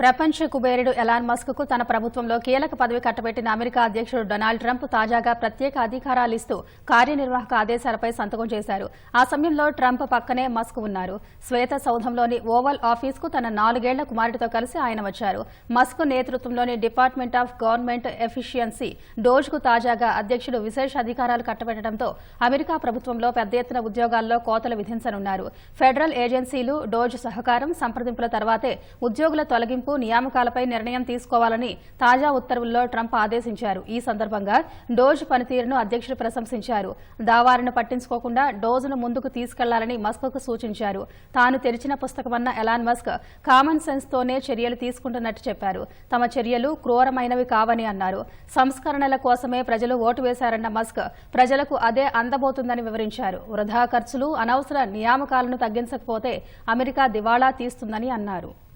ప్రపంచ కుబేరుడు ఎలాన్ మస్క్కు తన ప్రభుత్వంలో కీలక పదవి కట్టబెట్టిన అమెరికా అధ్యక్షుడు డొనాల్డ్ ట్రంప్ తాజాగా ప్రత్యేక అధికారాలు ఇస్తూ కార్యనిర్వాహక ఆదేశాలపై సంతకం చేశారు. ఆ సమయంలో ట్రంప్ పక్కనే మస్క్ ఉన్నారు. శ్వేత సౌధంలోని ఓవల్ ఆఫీస్కు తన నాలుగేళ్ళ కుమారుడితో కలిసి ఆయన వచ్చారు. మస్క్ నేతృత్వంలోని డిపార్ట్మెంట్ ఆఫ్ గవర్నమెంట్ ఎఫిషియన్సీ డోజ్కు తాజాగా అధ్యక్షుడు విశేష అధికారాలు కట్టబెట్టడంతో అమెరికా ప్రభుత్వంలో పెద్ద ఎత్తున ఉద్యోగాల్లో కోతలు విధించనున్నారు. ఫెడరల్ ఏజెన్సీలు డోజ్ సహకారం సంప్రదింపుల తర్వాతే ఉద్యోగుల తొలగింపు నియామకాలపై నిర్ణయం తీసుకోవాలని తాజా ఉత్తర్వుల్లో ట్రంప్ ఆదేశించారు. ఈ సందర్భంగా డోజ్ పనితీరును అధ్యక్షుడు ప్రశంసించారు. దావారిని పట్టించుకోకుండా డోజ్ను ముందుకు తీసుకెళ్ళాలని మస్క్కు సూచించారు. తాను తెరిచిన పుస్తకమన్న ఎలాన్ మస్క్ కామన్ సెన్స్తోనే చర్యలు తీసుకుంటున్నట్టు చెప్పారు. తమ చర్యలు క్రూరమైనవి కావని అన్నారు. సంస్కరణల కోసమే ప్రజలు ఓటు వేశారన్న మస్క్ ప్రజలకు అదే అందబోతుందని వివరించారు. వృధా ఖర్చులు అనవసర నియామకాలను తగ్గించకపోతే అమెరికా దివాళా తీస్తుందని అన్నారు.